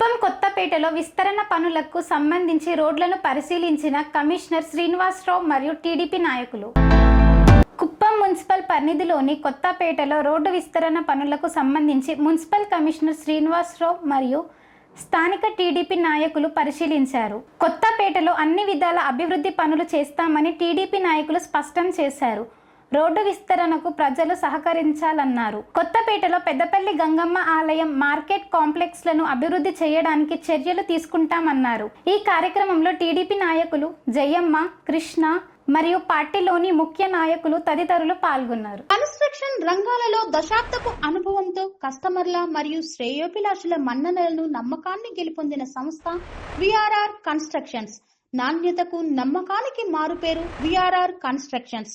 కుప్పం కొత్తపేటలో విస్తరణ పనులకు సంబంధించి రోడ్లను పరిశీలించిన కమిషనర్ శ్రీనివాసరావు మరియు టీడీపీ నాయకులు. కుప్పం మున్సిపల్ పరిధిలోని కొత్తపేటలో రోడ్డు విస్తరణ పనులకు సంబంధించి మున్సిపల్ కమిషనర్ శ్రీనివాసరావు మరియు స్థానిక టీడీపీ నాయకులు పరిశీలించారు. కొత్తపేటలో అన్ని విధాల అభివృద్ధి పనులు చేస్తామని టీడీపీ నాయకులు స్పష్టం చేశారు. రోడ్డు విస్తరణకు ప్రజలు సహకరించాలన్నారు. కొత్తపేటలో పెద్దపల్లి గంగమ్మ ఆలయం మార్కెట్ కాంప్లెక్స్లను అభివృద్ధి చేయడానికి చర్యలు తీసుకుంటామన్నారు. ఈ కార్యక్రమంలో టీడీపీ నాయకులు జయమ్మ కృష్ణ మరియు పార్టీలోని ముఖ్య నాయకులు తదితరులు పాల్గొన్నారు. కన్స్ట్రక్షన్ రంగాలలో దశాబ్దపు అనుభవంతో కస్టమర్ల మరియు శ్రేయోభిలాషుల మన్ననలను నమ్మకాన్ని గెలుపొందిన సంస్థ విఆర్ఆర్ కన్స్ట్రక్షన్స్. నాణ్యతకు నమ్మకానికి మారుపేరు VRR constructions.